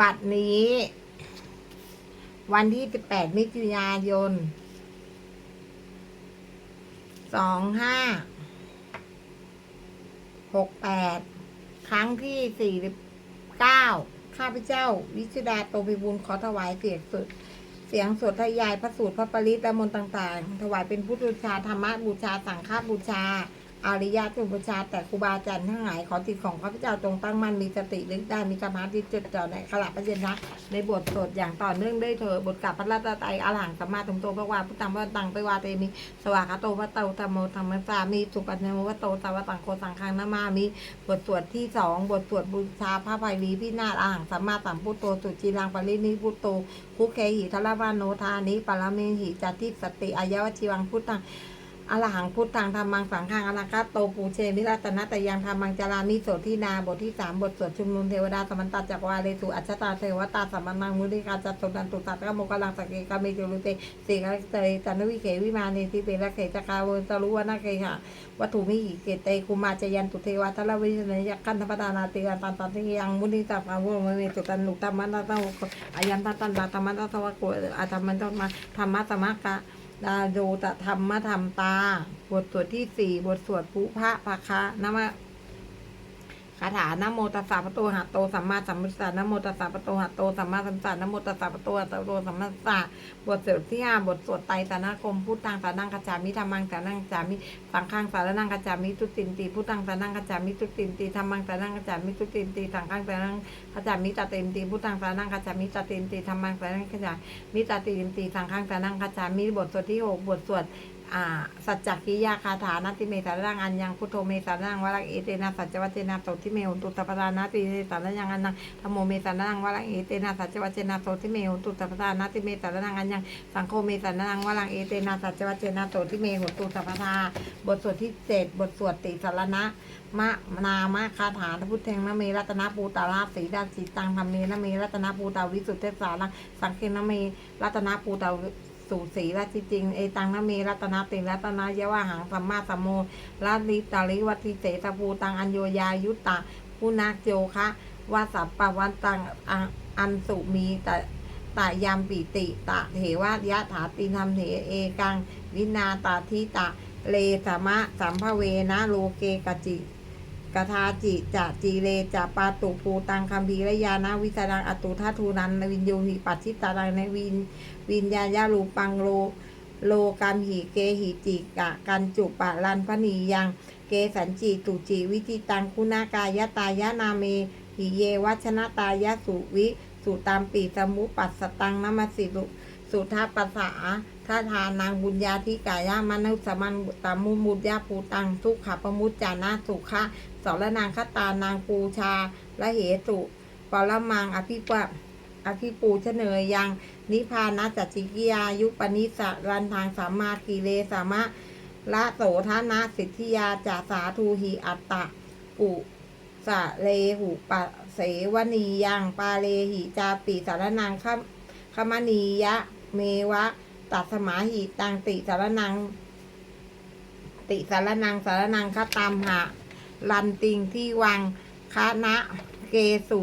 บัตรนี้ วันที่ 18 มิถุนายน 2568 ครั้งที่ 49 ข้าพเจ้า วิชดาโตภิบูลขอถวายเสียงสุด เสียงสวดทยายพระสูตรพระปริตและมนต์ต่าง ๆ ถวายเป็นพุทธบูชาธรรมบูชา สังฆบูชา อาริยะจุบูชาแต่ครูบาอาจารย์ทั้งหลายขอจิตของข้าพเจ้าจงตั้งมั่นมีสติลึกได้มีสมาธิจดจ่อในขลับพระเจนะในบทสวดอย่างต่อเนื่องได้เถอะบทกลับพระราชไตรอรหังสัมมาสัมพุทโธพระวาพุทธังพระตังไปวาเตมิสวากาโตพระเตาธรรมโมธรรมสามีสุปัญโมพระโตสาวตังโคสังฆังนามามิบทสวดที่สองบทสวดบูชาพระภัยรีพินาศอรหังสัมมาสัมพุทโธสุจีรังปรินิพุตโตคุเคหิทรวานโนทานิปรเมหิจัตติสติอายะวชิวังพุทธัง อรหังพุทธังธรรมังสังฆังอนาคาโตปูเชมิรัตนะแต่ยังธรรมังจารามิโสทินาบทที่สามบทสวดชุมนุมเทวดาสมันตจักรวาเลสุอัจฉตาเทวตาสัมมานังมุนิกาจัตตุนันตุตัตกะโมกลังสกเกกะเมจุลุเตสีกะเตยจันวิเขวิมาเนทิเประเขจกาเวตรุวนาเคหะวัตถุมิหิเกเตคุมาจยันตุเทวาทลวิชนยคันธปทานาติกันตันตันทิยังมุนิตัพาวุมเมตุตันุตัมมันตะวอายันตันตันตาธรรมะตะวะโกอาธรรมันตมาธรรมะสมะกะ ตาโดตะธรรมธรรมตา บทสวดที่สี่บทสวดปุพระภาคะนมาถานะโมตัสสะพระโตหะโตสัมมาสัมพุทธะนะโมตัสสะพระโตหะโตสัมมาสัมพุทธะนะโมตัสสะพระโตหะโตสัมมาสัมพุทธัสสะบทสวดที่ห้าบทสวดไตรสานาคมพุทธังสานังกัจจามิธรรมังสานังกัจจามิสังฆังสารนังกัจจามิทุตินติพุทธังสานังกัจจามิทุตินติธรรมังสานังกัจจามิทุตินติสังฆังสานังกัจจามิตตินติพุทธังสานังกัจจามิตตินติธรรมังสานังกัจจามิตตินติสังฆังสานังกัจจามิบทสวดที่หกบทสวด สัจจกิยาคาถานาติเมสารนังอันยังพุทโธเมสารนังวรังเอเตนะสัจจวัจเจนะโสทิเมหุตุตปทานาติเมสารนังอันยังธรรมโมเมสารนังวรังเอเตนะสัจจวัจเจนะโสทิเมหุตุตปทานาติเมสารนังอันยังสังโฆเมสารนังวรังเอเตนะสัจจวัจเจนะโสทิเมหุตุตปทาบทสวดที่เจ็ดบทสวดติสารณะมะนามะคาถาพุทเทงนะเมรัตนปูตาลาสีดาสีตังธรรมเมนะเมรัตนปูตาวิสุทธิสารังสังเกนะเมรัตนปูตา สู่สีราชจริงเอตังนเมรัตนาติรัตนายะวะหังสัมมาสัมโมลาลิตาลิวัติเสตภูตังอัญโยยายุตตาผู้นักโยคะวาสัปปะวันตังอันสุมีตะตายามปิติตะเถวะยะถาติธรรมเถเอกัง วินาตาทิตะ เลสมะสัมภเวนะโลเกกจิ กทาจิจะจีเลจะปาตุภูตังคัมภีระยานาวิสรังอตุทัทูนันวินโยหิปัจจิตารังในวินวิญญาณยาลูปังโลโลกามหิเกหิจิกะกันจุปะลันพนียังเกสันจิตุจิวิจิตังคุณากายตายะนาเมหิเยวัชนะตายะสุวิสุตามปีสมุปัสสตังนมัสสิลุสุทัปสาท่าทานังบุญญาธิกายามนุสมันตามุมุญญาภูตังทุกขปมุจจานาสุขะ สรนางคตานางปูชาและเหตุปรมังอภิปะอภิปูชเนยยัง นิพานะจัจิกิยายุปนิสรันทางสัมมาคีเลสามะละโสธนะสิทธิยาจาสาทูหิอัตตะปุสะเลหุปะเสวนียังปาเลหิจาปิสารนังขขมณียะ เมวะ ตัสมาหิตังติสารนัง ติสารนังสารนังคตามหะ ลันติงที่วังคณะเกสุ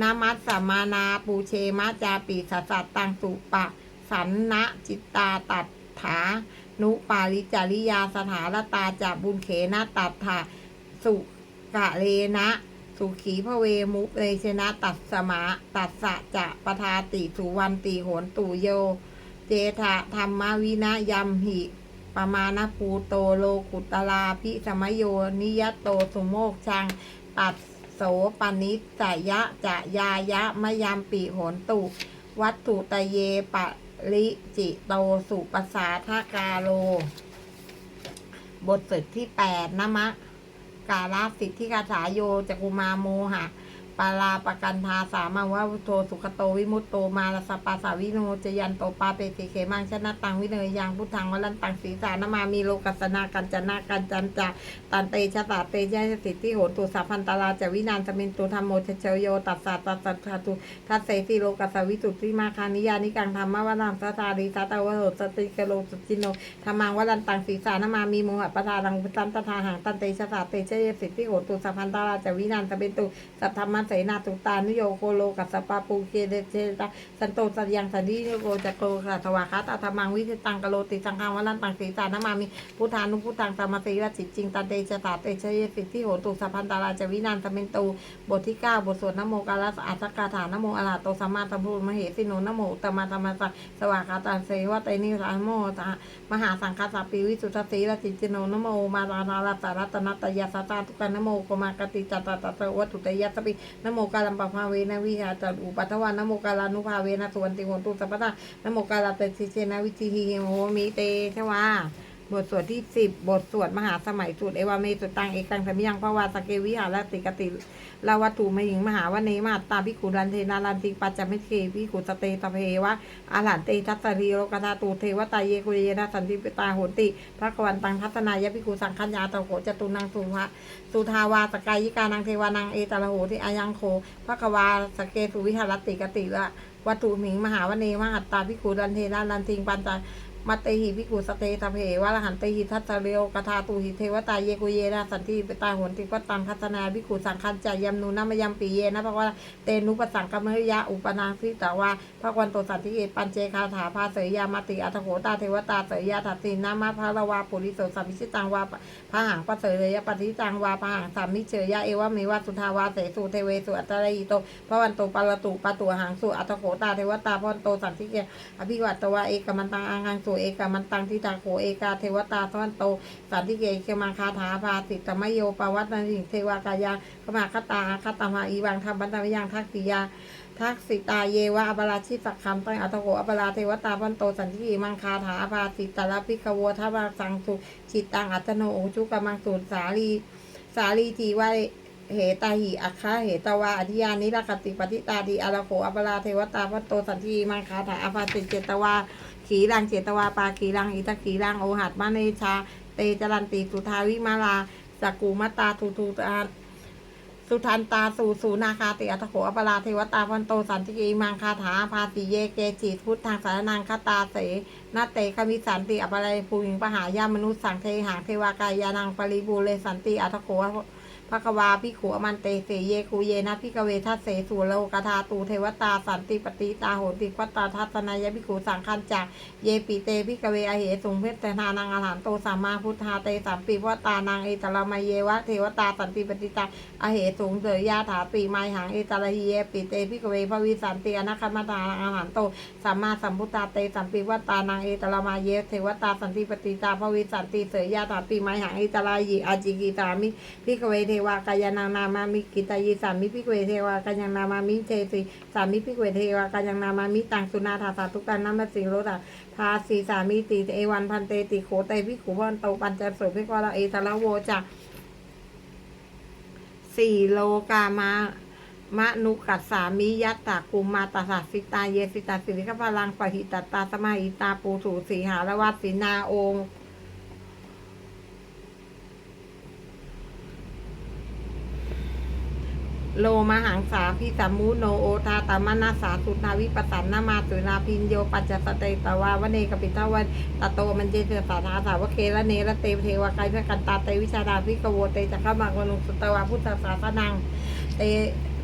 นามัสสมมานาปูเชมะจาปิสัสตตังสุปะ สันนะจิตตาตัดถา นุปาริจาริยาสถาลตาจะบุญเขนะตัดถาสุกะเลนะ สุขีพระเวมุเลชนะตัดสมาตัดสะจะปทาติสุวันติโหนตุโย เจทะธรรมวินะยมหิ ปมาณภูโตโลกุตลาพิสมโยนิยตโตสุโมกชังตัดโสปนิสจยะจะยายะมยามปีโหนตุ วัตถุตะเยปะลิจิโตสุปสาทากาโล บทสุดที่แปดนะมะ กาลสิทธิกาถาโยจักุมาโมหะ ปาลาปกันทาสามาวะวุโตสุขโตวิมุตโตมาลสปาสาวิโนจยันโตปาเปติเขมังชนะตังวิเนยยังพุทธังวลันตังศีสานามามีโลกัสนากันจนากันจันจาตันเตชะตาเตยะสิทธิโหตุสัพพันตาลาจวินานสมินตุธรรมโมชเชโยตัสสะตัสสะทาตุทัสเสสิโลกัสวิสุทธิมาคานิยานิกังธรรมวรังสัตตาริสัตตวโหสติกโลสุจิโนธรรมังวลันตังศีสานามามีโมหะปทารังพุตันตทาหังตันเตชะตาเตชะสิทธิโหตุสัพพันตาลาจวินานสมินตุสัทธรรมเสนาตุตานุโยโคโลกัสปาปูเคเดเชตาสันโตสัญญังสันนิโยโกจักโกสัตวาคาตาธรรมังวิจิตังกะโลติสังฆังวันตังสีสานามามิพุทธานุพุทธังสมาสีวจิตจิงตันเตจตาเตชยสิทธิโหตุสัพพันตาราจวินันตเมนตูบทที่เก้าบทสวดนโมกาลสอัตกาถานโมอรหัตโตสัมมาสัมพุทธมเหสิโนนโมอุตตมะธรรมสัสวากาตาเสวะเตนิรานโมตามหาสังฆาสาปิวิสุทธสีรจิจิโนนโมมาตานาลาสารัตนัตยาสตาทุกันนโมโกมากติจตตตะวัตุตยาสปินโมกาลัมปะภาเวนะวิหาจอุปัตวานโมกาลานุภาเวนะสวนติโหตุสัพพะนโมกาลาเตชิเชนะวิจิหิโหมิเตชวา บทสวดที่สิบบทสวดมหาสมัยสูตรเอวาเมสุตังเอกังสมิยังพระวาสเกวิหารติกติลาวัตถุมหิงมหาวเนมาตตาพิขุรันเทนารันติปัจจมิเคพิขุสเตตะเพวะอาหลันเตทัสรีโลกธาตูเทวตาเยกุเยนะสันติปตาโหติพระกวันตังทัศนายพิขุสังคัญญาตโขจตุนังสุภะสุทาวาสกายิกานังเทวานังเอตระโหติอายังโคพระกวาสเกสุวิหารติกติละวัตถุหมิงมหาวเนมหัตตาพิขุรันเทนารันติปัญจ มัตเตหิพิกุสเตทะเพวะละหันเตหิทัตตะเรวกทาตูหิเทวตาเยกุเยนะสันติปตาหนติวัตตังคัตนาพิกุสังคัญจายมนูนามยมปีเยนะพระวะเตนุปสังกมริยะอุปนาสิตาวาพระวันโตสันติเอปัญเจคาถาภาเสยยามาติอัตโขตาเทวตาเสยยาทัตตินามาภารวาปุริโสสัมมิชิตังวาพระหังปะเสยยปฏิจังวาพระหังสามมิเชยยะเอวะเมวะสุทาวาเสสุเทเวสุอัตตะระยิโตพระวันโตปารตุปะตุหังสุอัตโขตาเทวตาพระวันโตสันติเกอภิวัตวะเอกมันตังอังังสุเอกามันตังทิตาโขเอกาเทวตาสวันโตสันติเกเกมังคาถาภาสิตมโยปวัตนาสิงเทวากายาขมาคตาคตามาอีวังธรรมบันตยังทักษิยาทักษิตาเยวะอปราชิสักคำตั้งอัตโขอปราเทวตาพันโตสันติมังคาถาภาสิตาลพิกโวทัพสังสุจิตตังอัตโนโอชุกมังสุสาลีสาลีทีวะเหตาหิอัคคะเหตวาอธิยานิรคติปฏิตาดีอารโขอปราเทวตาพัตโตสันทีมังคาถาภาติเจตวา ขีรังเจตวาปาขีรังอิตาขีรังโอหัตมะเนชา เตจรันติสุทาวิมาลาสกูมตตาทูทูตาสุทันตาสูสูนาคาติอัตโขอปราเทวตาพันโตสันติมังคาถาภาติเยเกจิพุทธังสารนังคตาเสนาเตคมิสันติอปไรภูมิปหายามนุษย์สังเทหางเทวากายานังปริบูเลสันติอัตโข ภควาพิขุอมันเตเสเยคูเยนะพิกเวทัสเสสุโลกธาตูเทวตาสันติปติตาโหติควัตตาทัศนายพิขุสังคันจากเยปิเตพิกเวอเหสุงเพชรนานังอาหารโตสัมมาพุทธาเตสัมปีวตานางเอตละมาเยวะเทวตาสันติปติตาอเหสุงเสยยาถาปีไมหังเอตละเยปิเตพิกเวพระวิสันติอนาคมาตานังอาหารโตสัมมาสัมพุทธาเตสัมปีวตานางเอตละมาเยเทวตาสันติปติตาพระวิสันติเสยยาถาปีไมหังเอตละยีอาจิกิตามิพิกเวเทววากายานังนามามิกิตายีสามิพิกเวเทวากายังนามามิเจติสามิพิกเวเทวากายังนามามิตังสุนาถาสาทุกันนัมสิงโรตาทาสีสามิติเอวันพันเตติโขเตพิขุพันโตปัญจโสพิกวาเอตละโวจะสี่โลกามามะนุกัสสามิยัตตากุมมาตาสัสสิตาเยสิตาสิริขพลังปะหิตตตาสมาหิตาปูสูสีหารวัตสีนาโอ โลมหังสาพิสัมมูโนโอทาตามนาสาสุนาวิปสันนามาสุนาพินโยปัจจสเตตวาวเนกปิตวันตโตมันเจเสสานาสาวเคละเนระเตเทวกายพกันตาเตวิชาดาพิกโวเตจะเขมังวนุสุตวาพุทธศาสนังเต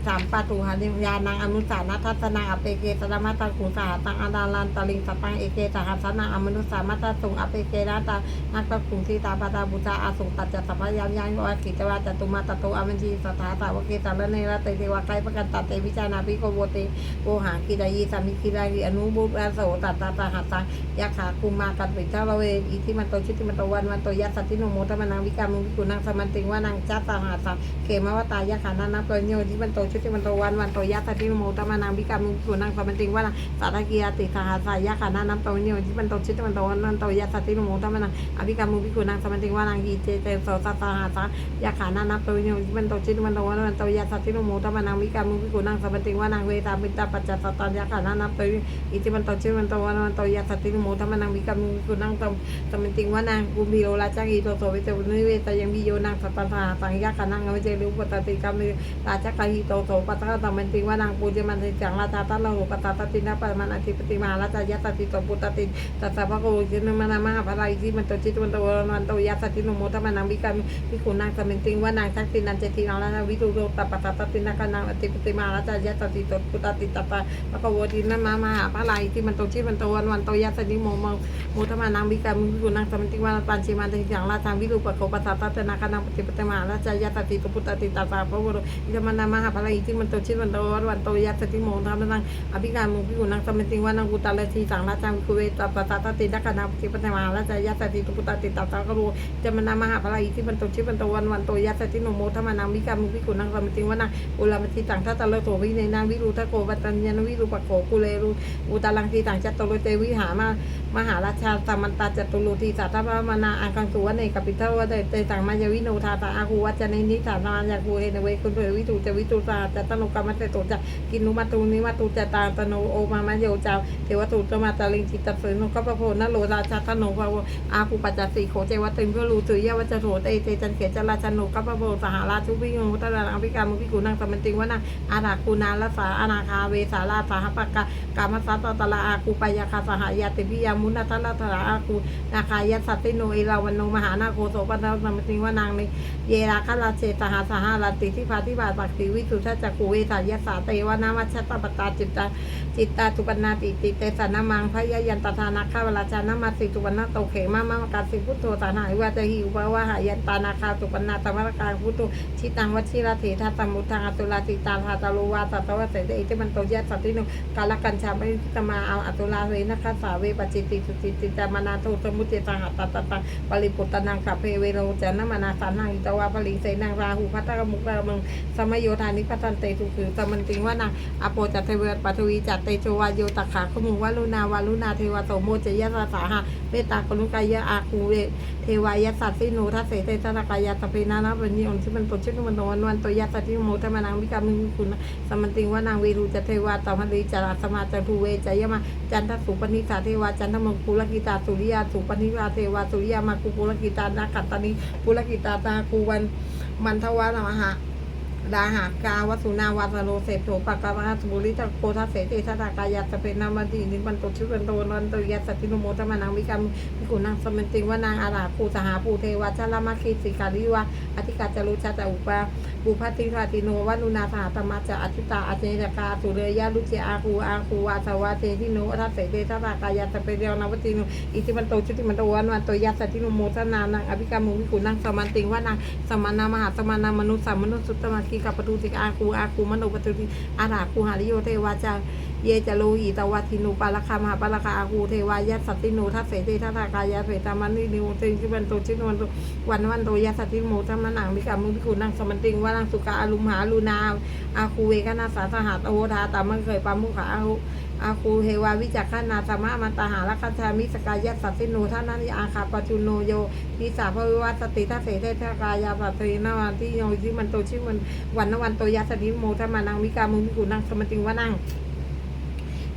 สามปาตูหานิยานังอนุสานัทัสนาอเปเกสนามาตังขุสาตังอาดาลันตลิงสตังเอเกสหัสนาอมนุสามาตสุงอเปเกนาตานักตะขุงทีตาปาตาบุจาอาสุงตัจจสัพพยามยังวากิจวาจตุมาตโตอมันจีสถาสาวเกสารเนระเตเทวาไกประกันตาเตวิจานาภิโกโวเตโกหากิดายีสามิกิดายีอนุบุตรโสตัตตาตาหัสสังยาขาคุมากันปิเจ้าเวอิทิมันโตชิติมันโตวันวันโตยัสสติโนโมตมนังวิกามุวิกุนังสมันติงวานังจัตตาหัสังเขมวตายาขานานับเปญโยทิมันโตชิติมันโตวันวันโตยัสสติโนโมตมานังวิกามุสุนังสัมันติงวานังสาธกียติสหัสายาขานานับเปญโยทิมันโตชิติมันโตวันวันโตยัสสติโนโมตมานังอวิกามุวิกุนังสัมันติงวานังกีเจเตโสตัตหัสสังยาขานานับเปญโยทิมันโตชิติมันโตวันวันโตยัสสติโนโมตมานังวิกามุวิกุนังสัมันติงวานังเวตาปิตาปัจจัตตายาขานานับเปญอิติมันโตชิติมันโตวันวันโตยัสสติโนโมตมานังวิกามุวิกุนังตมสมิติว่านางกุมพีโอราจังอีโตโตวิเตวุนิเวตยังวิโยนางสัตตาสังยาคานังอเวเจริอุปตติกรรมราชกาหิโตโสปัสสะตมันติวานังปูจมันติจังราชาตัลโลปัสสะตตินะปะมันอธิปติมาราชายะตติตปุตติตัสสะภะโกจินมานามหาภรายที่มันโตจิตวันโตวันโตยัสติโนโมทมานังวิกามิวิขุนางสมิติวานางทักตินันเจตินาราวิตุโรตปัสสะตตินะกานังอธิปติมาราชายะตติตปุตติตัสสะภะโกจินมามหาภรายที่มันโตจิตวันโตวันวันโตยัสติโมโมทมานังวิกามิวิขุนางสมิติวานปัญชิมันติจังราชาวิรูปะโกปัสสะตตินะกานังปฏิปติมาราชายะตติตปุตติตัสสะภะโกอิธรรมนามหาภรายที่มันโตจิตวันโตวันโตยัสติโมทมนังอภิการมุขพิกุนังสมิติวานังกุตาลทีสังราชาวิคุเวตปัตตตติดักนาปิปตมาราชยัสติตุปุตติตัตตะกรูจะมนามหาภลาอิทิบันโตชิบันโตวันวันโตยัสติโนโมทมนังวิการมุขพิกุนังสมิติวานังอุลามติตังทัตตะเลโตวิเนนังวิรูทะโกวัตัญญนวิรูปะโกกุเลรูอุตาลังทีตังจัตโตโลเตวิหามามหาราชาสมันตาจตุโลทีสัตตะมานาอังกังสุวเนกัปปิทวะเตเตตังมายวิโนทาตาอาคูวัจเนนิสานายาคูเอเนเวคุณเววิตูจวิตูสาตตโนกรรมเตโตจะกินุมาตูนิมาตูจะตาตโนโอมามะโยจาเทวตูตมาตาลิงจิตตเสนกปะโพนโลราชาทโนภาวอาคูปัจจสีโขเจวติมเพื่อรูสุยวัจโถเตเตจันเขจราชโนกปะโพสหราชุวิโงตระลังพิการมุพิกุนังสมันติงวนาอาราคูนาลสาอนาคาเวสาลาสหปกากามสัตตละอาคูปยาคาสหายาติพิยามุนัตละตระอาคูนาคายสัตติโนเอราวันโนมหานาโคโสปันสมันติงวนางในเยราคลาเชตหาสหราติที่พาทิบาตักติวิสุทธจักขูเวสายสาเตวนามัชตปตาจิตตา จิตตาตุปนาติติเตสานามังพยายันตทานาคาวราชานามาสิตุปนาโตเขมามามกาสิพุทโธสานาวิวาจะหิวปะวะหายันตานาคาตุปนาตมรกาพุทโธชิตังวัชิระเถทัสมุทังอตุลาติตาทาตาโลวาสัตวะเสดเอติมันโตยัสสติโนกาลกัญชาปริตมาเอาอตุลาเวนะคาสาเวปจิติสุติติตามานาโทสมุติตังหัตตตตังปริปุตตนังกัเพเวโรจนะมานาสานังอิตวาปริเสนังราหูพัตตะมุกระมังสมโยธานิพัตันเตตุคือสมันติงว่านังอโปจัตเทเวรปัทวีจัตเตโชวาโยตักขาขมุวาลุนาวาลุนาเทวาโสโมจยสาสาหะเมตตากรุณกายะอาคูเวเทวายสัตสิโนทัสเสเตตระกายะตะเพนานะปัญญิอนที่มันตชิตมันโนนวันตัวยัสสติโมทมานังวิกามิคุณสมันติงว่านางวีรูจัตเทวาตมรีจาราสมาจันทูเวจยมาจันทสุปนิสาเทวาจันทมังคุลกิตาสุริยาสุปนิวาเทวาสุริยามาคุปุลกิตานาคัตตานิปุลกิตาตาคูวันมันทวานมหา ดาหากาวสุนาวาสโลเสโสปะกะมะสมุริตะโคทัสเสติทัตตากายะสเปนามันตินิปันโตชิวันโตนันโตยัสติโนโมตมะนังวิกรรมวิกุนังสมันติงวานางอาราภูสหาภูเทวาชลามาคิสิการิวะอธิกาจารุชาจาอุปาบุพติทาติโนวานุนาสหตมะจะอธิตาอเจนกาสุเรยะลุเจอาคูอาคูวาสวาเจทิโนทัสเสติทัตตากายะสเปเรียวนาวติโนอิติมันโตชิติมันโตวันวันโตยัสติโนโมตนานังอภิกรรมวิกุนังสมันติงวานางสมานามหาสมานามนุสสามนุสุตมะคีกับปตุติอาคูอาคูมโนปตุติอาราคูหาริโยเทวาจาเยจะโลหิตวัตินูปาลคามหาปาลคาอาคูเทวายัสัตติโนทัสเสติทัตตากายาเสตามันนินิวเตงชิบันโตชินวันโตวันวันโตยัสัตติโมทัมนังมิกามุพิคุนังสมันติงวานังสุกาอลุมหาลูนาอาคูเวกนาสาสหัสโอทาตามันเคยปามุขาอาคู อาคูเฮวาวิจักขานาสมามันตาหาลคัจฉามิสกายะสัตติโนท่านันอาคาปจุโนโยทิสาภวิวัตติทัสเสติทัตกายะปัตตินาวันที่โยชิมันโตชิมันวันนวันโตยะสันิโมทัมนังมิกามุพิคุนังสมันติงวานัง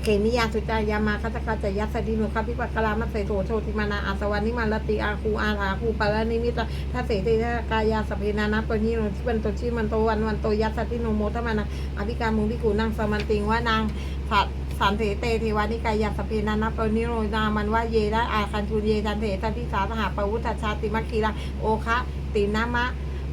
เขมิยาสุจายามาคัตกาจยัสสดิโนคาพิปักกลามัสเสโสโชติมานาอาสวานิมาลติอาคูอาราคูปาลานิมิตาทัเสติทากายาสพเพนานาปญิโนที่เป็นตัวชีมันโตวันวันโตยัสสติโนโมทมานาอภิการมุงพิกูนางสมันติงว่านางผัด สันเถเตเทวานิกายาสพเพนานาปนิโรนามันว่าเยได้อาคันทูเยจันเถสันทิสาสหปวุฒชาติมัคคีราโอคะตินามะ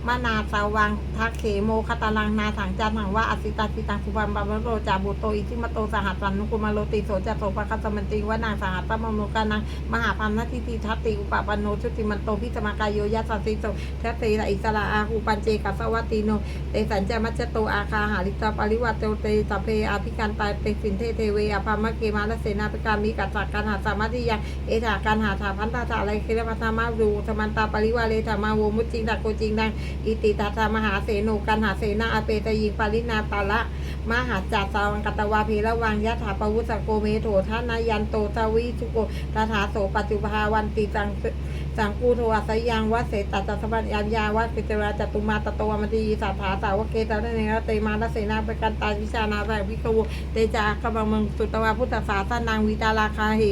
มนาสาวังทักเขโมคตาลังนาถังจันหังว่าอสิตาสิตังสุบัมบัมโรจาบุโตอิทิมโตสหัสสันนุกุมาโลติโสจัตโตปะคัสมันติวานางสหัสตมโมกานังมหาพันนาทิติทัตติอุปปันโนชุติมันโตพิสมากายโยยัสสสิโตทัตติระอิสระอาหูปัญเจกัสวัตติโนเตสัญจมัจจโตอาคาหาริตาปริวัตโตเตตเพอาภิการตายเตสินเทเทเวอภามะเกมาลเสนาปิการมีกัจจกการหาสามาธิยังเอถาการหาถาพันตาถาอะไรเครพัทมารูสมันตาปริวาเลธรรมาโวมุจจิงดักโกจิงดังอิติตาสมหาเสนูกันหาเสนาอเปตยิงปารินาตาละมหาจัตสาวังกตวาภีระวังยะถาปวุสโกเมโถทานายันโตทวิสุโกตถาโสปัจจุภาวันติจังส สังกูทวสยังวัดเสตัสสะพันยัญญาวัดปิจราจตุมาตโตวมติสัทธาสาวกเกตระเนรเตมาลเสนาปกันตาวิชานาแสวิกวเตจากบังเมืองสุตวาพุทธศาสนางวิตาราคาเห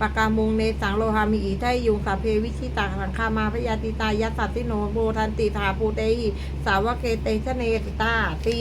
ปากามุงเนสังโลหามีอีไทยุงสาเพวิชิตาสังคามาพยาติตายัสสัตติโนโบทันติถาภูเตหิสาวเกเตชเนติตาตี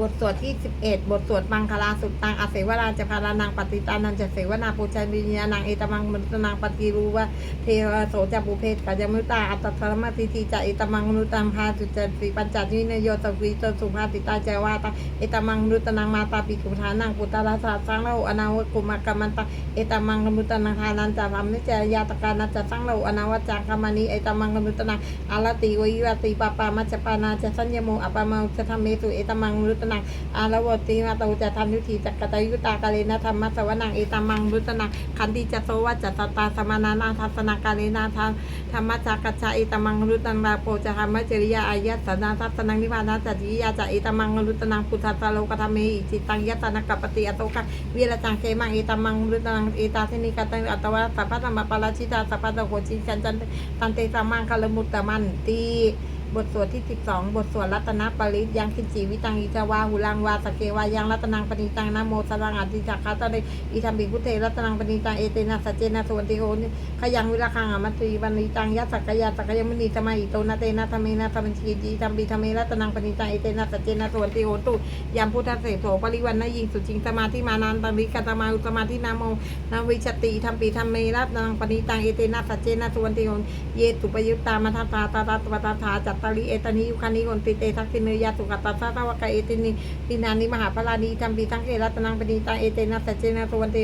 บทสวดที่ 11 บทสวดมังคลาสุตตังอเสวราจะพารานังปฏิตานันจะเสวนาปูชันวิญญาณังเอตมังมนุตนังปฏิรูวะเทวโสจะปุเพศกัจมุตตาอัตตรมติทีจะเอตมังมนุตังพาจุจติปัญจวินโยตวิจสุภาติตาเจวาตาเอตมังมนุตนังมาตาปิกุทานังปุตตะราสาสังโลอนาวกุมากรรมันตาเอตมังมนุตนังทานันจะพรมนิจยาตการนัจจะสังโลอนาวจังกรรมานีเอตมังมนุตนังอาลติวิวติปปามัจจปานาจะสัญญโมอปมาจะทำเมสุเอตมังมนุตนังอารวติมาตูจะทันยุทีจักกตยุตากาเลนะธรรมสวนังเอตมังรุตนังคันติจะโสวัจจตตาสมานานาทัสนากาเลนะธรรมธรรมจักกัจจาเอตมังรุตังราโปจะธรรมจริยาอายะสนาทัสนังนิพานาจัติยาจะเอตมังรุตนังพุทธัสสะโลกธรรมเมอิจิตังยตนะกัปติอโตคะวิรจังเกมังเอตมังรุตนังเอตาเทนิกตังอัตวะสัพพะธรรมปาราชิตาสัพพะตะโหจิกันจันตันเตสัมมังคลมุตตะมันตี บทสวดที่ 12 บทสวดรัตนปริตยังคินจีวิตังอิจาวาหุลังวาสเกวายังรัตนังปณิตังนะโมสรังอติจักขะตะเดอิธัมบิพุทเทรัตนังปณิตังเอเตนะสัจเจนะสวันติโหนิขยังวิราคังอมัตรีวันนิตังยัสสกยาสกกยมุนีสมาอิโตนะเตนะธรรมเมนะธรรมชีจีธัมบิธรรมรัตนังปณิตังเอเตนะสัจเจนะสวันติโหตุยามพุทธเสโสปริวันนะยิงสุจิงสมาธิมานันตังวิกัตมาอุสมาธินาโมนาวิชติธรรมปิธรรมเมรัตนังปณิตังเอเตนะสัจเจนะสวันติโหเยตุปยุตตามัทตาตาตาตวตาจัตตาลีเอตานิยุคานิโกนติเตทักษิเนยาสุกตัสสะทวกาเอตินิปินานิมหาพลานีจัมปีทั้งเกรัตนังปณีตาเอเตนะสัจเจนะสวันเต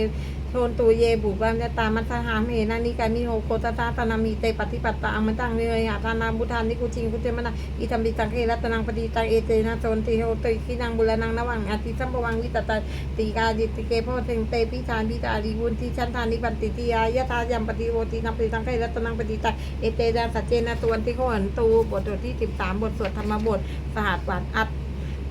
โทนตูเยบุบัมยตามัสหามเหนานิกานิโหโคตตาตนามีเตปฏิปัตตาอมตังเนยหาทานาบุทานิกุจิงกุเจมนะอิธรรมปิตังเกรัตนังปณิตังเอเตนะสวันติโหตุขินังบุรนังนวังอธิสัมปวังวิตตาติกาจิติเกโพเทงเตปิชานพิตาริบุญทิชันทานิปันติติยายะทายัมปฏิโวตินัมปิตังเกรัตนังปณิตังเอเตนะสัจเจนะสวันติโหหันตูบทที่13บสามบทสวดธรรมบทสหัสวันอัต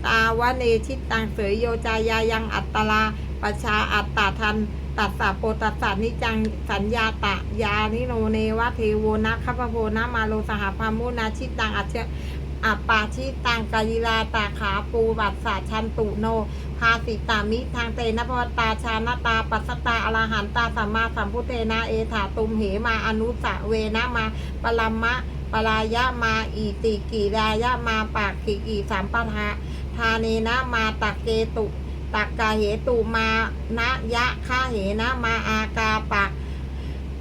ตาวะเนชิตตังเสยโยจายายังอัตตลาปชาอัตตาทัน ตัสสะโปตัสสะนิจังสัญญาตะยานิโนเนวะเทโวนะคัพโพนะมาโลสหพามุนาชิตังอัจเชอัปปาชิตังกายิลาตาขาปูบัตสาชันตุโน ภาสิตามิทางเตนะพวตาชาณตาปัสตาอรหันตาสัมมาสัมพุเทนะเอถาตุมเหมาอนุสะเวนะมาปลัมมะปรายะมาอีติกิรายะมาปากกิอีสามปทาทาเนนะมาตักเกตุ ตักกาเหตุมานะยะฆาเหนะมาอากาปะ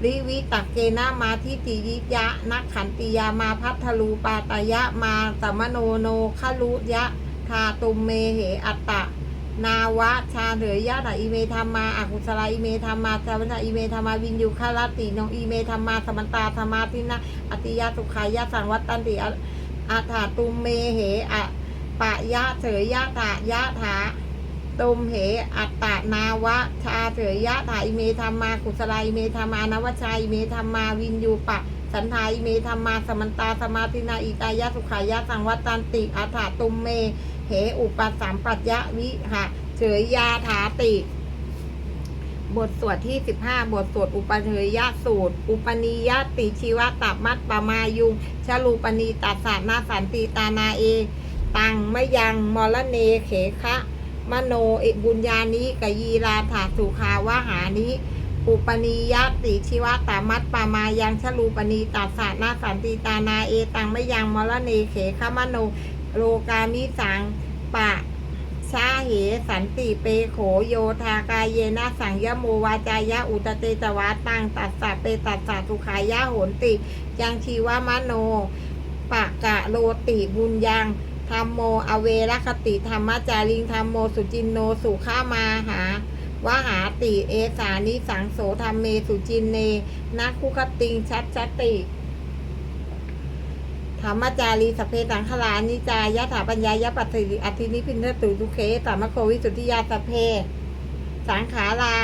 ริวิตักเกนะมาทิติยิยะ นักขันติยามาพัทลูปาตยะมาสัมโนโนขลุยะทาตุมเมเหอัตตะ นาวะชาเหนือยะถาอิเมธรรมาอากุศลาอิเมธรรมาจาวัฏอิเมธรรมาวินยูคารติโนอิเมธรรมาสมันตาธรรมาทินะอติยาสุขายะสังวัตตันติอะอาถาตุมเมเหอะปะยะเถยยะถายะถา ตุมเห อัตตานาวะชาเถยยะถาอิเมธรรมากุศลาอิเมธรรมานวชาอิเมธรรมาวินยูปะ สันทาอิเมธรรมาสมันตาสมาธินาอิตายะสุขายะสังวัตันติอาถาตุมเม เหอุปสัมปัญญะวิหะเฉยยาถาติ บทสวดที่15บทสวดอุปเฉยยะสูตร อุปนิยติชีวตับมัตปมายุงชลูปณีตัสสานาสันติตานาเอ ตังมะยังมรเนเขคะ มโนเอบุญญานิกยีราถาสุขาวหานิอุปนิยติชีวะตามัตปามายังชลูปณีตัสสานาสันติตานาเอตังไมยังมรเนเขคะมโนโลกามิสังปะชาเหสันติเปโขโยทากายเยนะสังยโมวาจายะอุตเตจวาตังตัสสะเปตัสสะสุขายะโหนติ ยังชีวมโนปะกะโลติบุญยัง ธรรมโม อเวรคติธรรมจาริงธรรมโม สุจินโน สุข้ามาหาวหาติ เอสานิสังโสธรรมเม สุจินเนนักคุคติงชัดชติธรรมจารีสพเพสังขลานิจายะถาปัญญายะปัตติอธินิพินทตุทุเคสามโควิสุทธิยาสพเพ สังขารา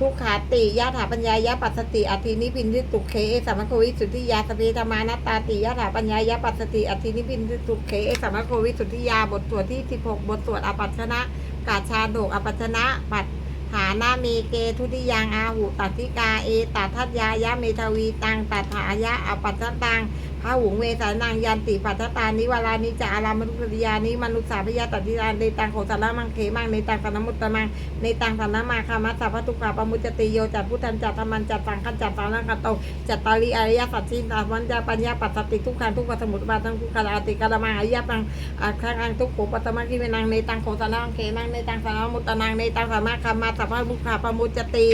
ทุกขาติยะถาปัญญายะปัสสติอธินิพินทิตุเคสามมโควิสุทธิยาสพเพธรรมานัตตาติยะถาปัญญายะปัสสติอธินิพินทิตุเคสามมโควิสุทธิยาบทสวดที่16บหกบทสวดอปัชนะกาชาโดกอปัชนะปัตฐานาเมเกทุติยังอาหุตัติกาเอตัทัตยายะเมทวีตังตัถายะอปัตตตังพระหุงเวสานังยันติปัตตานิวารานิจาอารามนุสติยานิมนุษสาพยาตัติยานในตังโขสารมังเขมังในตังสนมุตตมังในตังสนมาคามัสสะพทุกขาปมุจติโยจัดพุทธันจัดธรรมันจัดสังฆันจัดสารังคโตจัตตาริอริยสัจจินตาวันจาปัญญาปัสสติทุกขันทุกขสมุทบาทังทุกขลาติกาลมังอริยปังอาคังอังทุกขปัตมังกิเวนังในตังโขสารมังเขมังในตังสนมุตตนังในตังสนมาคามัสสะพทุกขาปมุจติ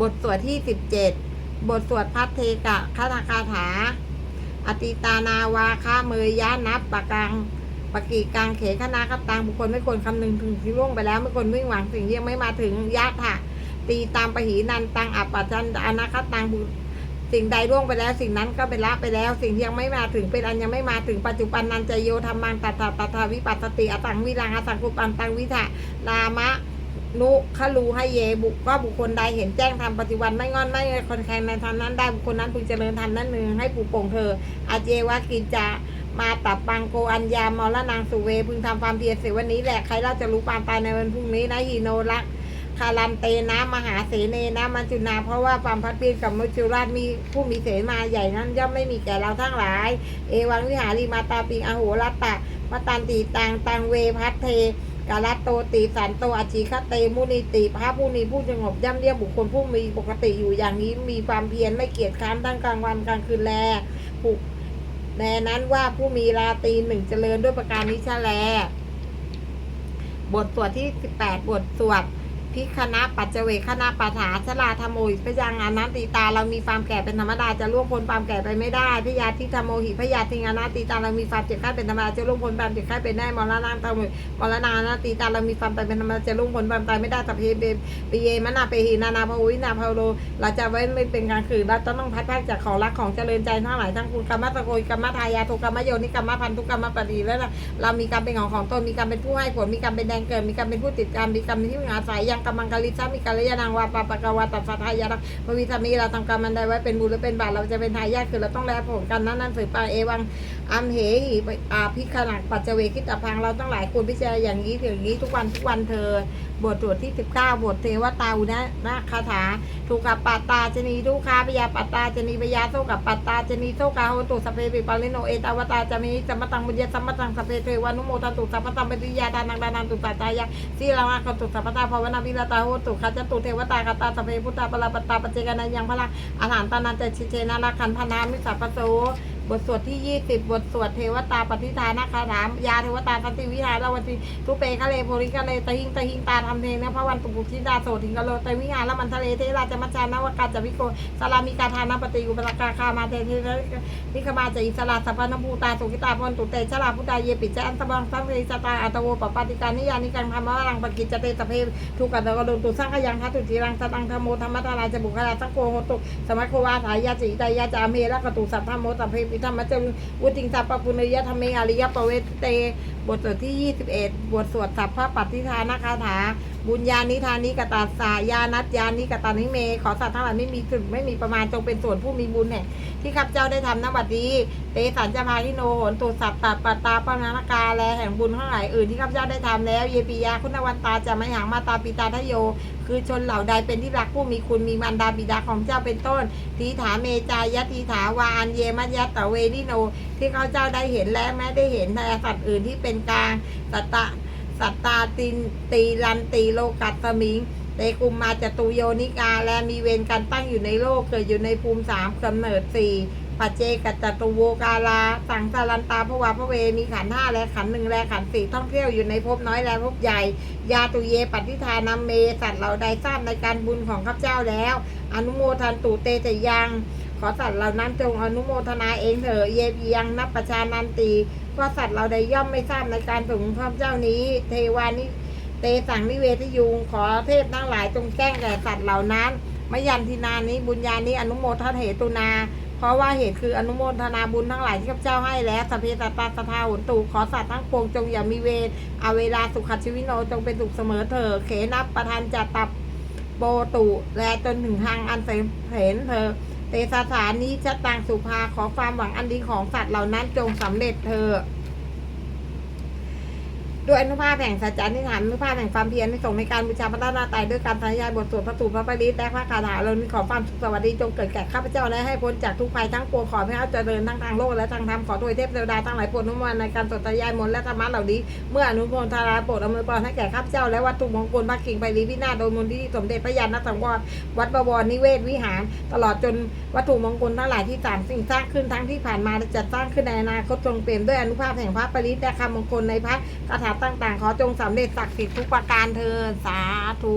บทสวดที่สิบเจ็ด บทสวดพัทเทกะคาถาคาถา อติตานาวาคาเมยยะนับปะกังปะกีกังเขคณาคับตังบุคคลไม่ควรคำนึงถึงที่ล่วงไปแล้วไม่ควรวิ่งหวังสิ่งที่ยังไม่มาถึงยะถะตีตามปะหีนันตังอัปปัจจันอนาคตังบุสิ่งใดล่วงไปแล้ว สิ่งนั้นก็เป็นละไปแล้ว สิ่งที่ยังไม่มาถึงเป็นอันยังไม่มาถึงปัจจุบันนันจโยธรรมังตัตถาตัทธาวิปัสสติอตังวิรังอสังคุปันตังวิถะลามะ นุขลูให้เยบุกว่าบุคคลใดเห็นแจ้งทำปฏิวันไม่งอนไม่คนแข่งในทางนั้นได้บุคคลนั้นพึงเจริญธรรมนั้นหนึ่งให้ปู่โป่งเธออาเจวะกินจามาตับปังโกอัญญามอละนางสุเว พึงทำความเพียรเสียวันนี้แหละใครเราจะรู้ความตายในวันพรุ่งนี้นะฮีโนรักคารันเตนะมหาเสเนนะมัจจุนา เพราะว่าความพัดเพียรกับมัจจุราชมีผู้มีเสมาใหญ่นั้นย่อมไม่มีแก่เราทั้งหลาย เอวังวิหารีมาตาปิงอโหรัตตะมาตันติตังตังเวพัทเท กาลโตติสันโตอจิคเตมุนิติพระผู้นี้ผู้สงบย่ำเรียบบุคคลผู้มีปกติอยู่อย่างนี้มีความเพียรไม่เกียจค้านตั้งกลางวันกลางคืนแลผูกแน่นั้นว่าผู้มีราตรีหนึ่งเจริญด้วยประการนี้ชะแล บทสวดที่18บทสวด พิคณะปัจเจเวคณะปัฏฐาชลาธรรมโมหิพยังอนันติตา เรามีความแก่เป็นธรรมดาจะล่วงพ้นความแก่ไปไม่ได้พยาธิธรรมโมหิพยาธิงอนันติตาเรามีความเจ็บไข้เป็นธรรมดาจะล่วงพ้นความเจ็บไข้เป็นได้มรณะธรรมมรณานาติตาเรามีความตายเป็นธรรมดาจะล่วงพ้นความตายไม่ได้สัพเพเบปเยมนาเปหีนานาภวินาภาโลเราจะไว้ไม่เป็นกลางคืนเราต้องพัดพากจากของรักของเจริญใจทั้งหลายทั้งคุณกรรมตะโกยกรรมทายาทุกกรรมโยนิกรรมพันธุกรรมปฏิแล้วเรามีกรรมเป็นของของตนมีกรรมเป็นผู้ให้ผลมีกรรมเป็นแดงเกิดมีกรรมเป็นผู้ติดกรรมมีกรรมที่อาศัยยังกรรมังกลิซามีกัลยาณังวาปะปะกวาตัสสะทายารังพวิธามีเราทำกรรมันใดไว้เป็นบุญหรือเป็นบาปเราจะเป็นทายาทคือเราต้องแลผลกันนั้นนั่นสืบไปเอวังอัมเหหิอาพิขนักปัจเจเวคิตพังเราต้องหลายควรพิจารณาอย่างนี้อย่างนี้ทุกวันทุกวันเธอบทตรวจที่ 19 บทเทวตาอุนะนะคาถาทุกขปัตตาจนีทุกขาปยาปัตตาจนีปยาโซกับปัตตาจนีโซกาโหตุสเพปิปาลิโนเอตาวตาจามิสัมตังบุญยสมตังสเพเทวานุโมทันตุสัมมตังปฏิยาทานังดานันตุปัตตายาสีลังอาคตุสัมมตาภาวนาวิรตาโหตุขัจจตุเทวตากตาสเพพุทธาปราปตาปเจกานายังพลังอาหารตานันเตชิเชนาราคันพนามิสัพพโส บทสวดที่ 20 บทสวดเทวตาปฏิทานาคาถามยาเทวตาสันติวิหารละวันติทุเปคะเลโพริคะเลตะหิงตะหิงตาทำเพลงนะพระวันตุปุชิดาโสถิงกะโลตะวิหารละมันทะเลเทราจมัจจานวกาจวิโกสารามิกาทานาปฏิอุปรากาคามาเทเทนิคมาจะอิสระสัพพนภูตาสุกิตาพนตุเตชลาพุตาเยปิจอันตบังสังเรสตาอัตโวปปาติการนิยานิกังธรรมวรังปกิจเตสเพทุกขะตะกโดตุสังขยังทัตุจิรังสตังธรรมโมธรรมทาราจบุคลาสังโฆโหตุสมัคโควาถายาจิตายาจาเมระกตุสัพพโมสัพเพิธรรมจรุวุติงสัพปปุณยธรรมเมอริยปเวทเต บทสวดที่ 21 บทสวดสัพพะปัตติทานคาถา บุญญาณิธานิกตัสายานัตยานิกตานิเม ขอสัตว์ทั้งหลายไม่มีจุดไม่มีประมาณจงเป็นส่วนผู้มีบุญแห่งที่ข้าพเจ้าได้ทำนบัดนี้ เตสัญจพาทิโนโหนตุสัตตปตาปนานากาแลแห่งบุญทั้งหลายอื่นที่ข้าพเจ้าได้ทำแล้ว เยปิยาคุณวันตาจะไม่หางมาตาปิตาทโย คือชนเหล่าใดเป็นที่รักผู้มีคุณมีมารดาบิดาของเจ้าเป็นต้น ทีถาเมจายะทีถาวาอันเยมัยตตะเวนิโน ที่เขาพเจ้าได้เห็นและแม้ได้เห็นแต่สัตว์อื่นที่เป็นกลางสัตตะ สัตตาตินตีรันตีโลกัสมิงเตกุมมาจตุโยนิกา และมีเวรกันตั้งอยู่ในโลกเกิดอยู่ในภูมิสามกำเนิดสี่ปัจเจกัจตุโวกาลา สังสารันตาภวาพระเวมีขันห้าและขันหนึ่งและขันสี่ท่องเที่ยวอยู่ในภพน้อยและภพใหญ่ ยาตุเยปฏิทานาเม สัตว์เหล่าใดทราบในการบุญของข้าพเจ้าแล้ว อนุโมทันตุเตจะยัง ขอสัตว์เหล่านั้นจงอนุโมทนาเองเถอะเยปียังนับประชานันตีเพราะสัตว์เราใดย่อมไม่ทราบในการถึงพระเจ้านี้ เทวานิเตสังนิเวทยุงขอเทพทั้งหลายจงแจ้งแก่สัตว์เหล่านั้นมยันทินานี้บุญญานี้อนุโมทนาเหตุนา เพราะว่าเหตุคืออนุโมทนาบุญทั้งหลายที่ข้าพเจ้าให้แล้วสพเพสัตตาสทาหุนตูขอสัตว์ทั้งปวงจงอย่ามีเวรเอาเวลาสุขชีวิโนจงเป็นสุขเสมอเถอะเขนับประทานจัตตับโปตุและจนถึงทางอันเสเห็นเธอ เตสาสานี้ชะตังสุภาขอความหวังอันดีของสัตว์เหล่านั้นจงสำเร็จเธอบ โด้วยอนุภาพแห่งสัจจานิฐานอนุภาพแห่งความเพียรในส่งในการบูชาพระราชนาไตรด้วยการสาธยายบทสวดพระสูตรพระปริตและพระคาถาเรานี้ขอความสุขสวัสดีจงเกิดแก่ข้าพเจ้าและให้พ้นจากทุกภัยทั้งปวงขอให้ข้าเจริญทั้งทางโลกและทางธรรมขอโดยเทพเทวดาทั้งหลายโปรดอนุโมทนาในการสวดสายายมนต์และธรรมะเหล่านี้เมื่ออนุโมทนาโปรดอำนวยพรให้แก่ข้าพเจ้าและวัตถุมงคลพระกิ่งไปรีพินาโดยมนต์ที่สมเด็จพระยาณสังวรวัดบวรนิเวศวิหาร ตลอดจนวัตถุมงคลทั้งหลายที่สร้างสิ่งสร้างขึ้นทั้งที่ผ่านมาและจะสร้างขึ้นในอนาคตจงเปลี่ยนด้วยอนุภาพแห่งพระปริตและคำมงคลในพระคาถาต่าง ๆ ขอจงสำเร็จศักดิ์สิทธิ์ทุกประการเธอสาธุ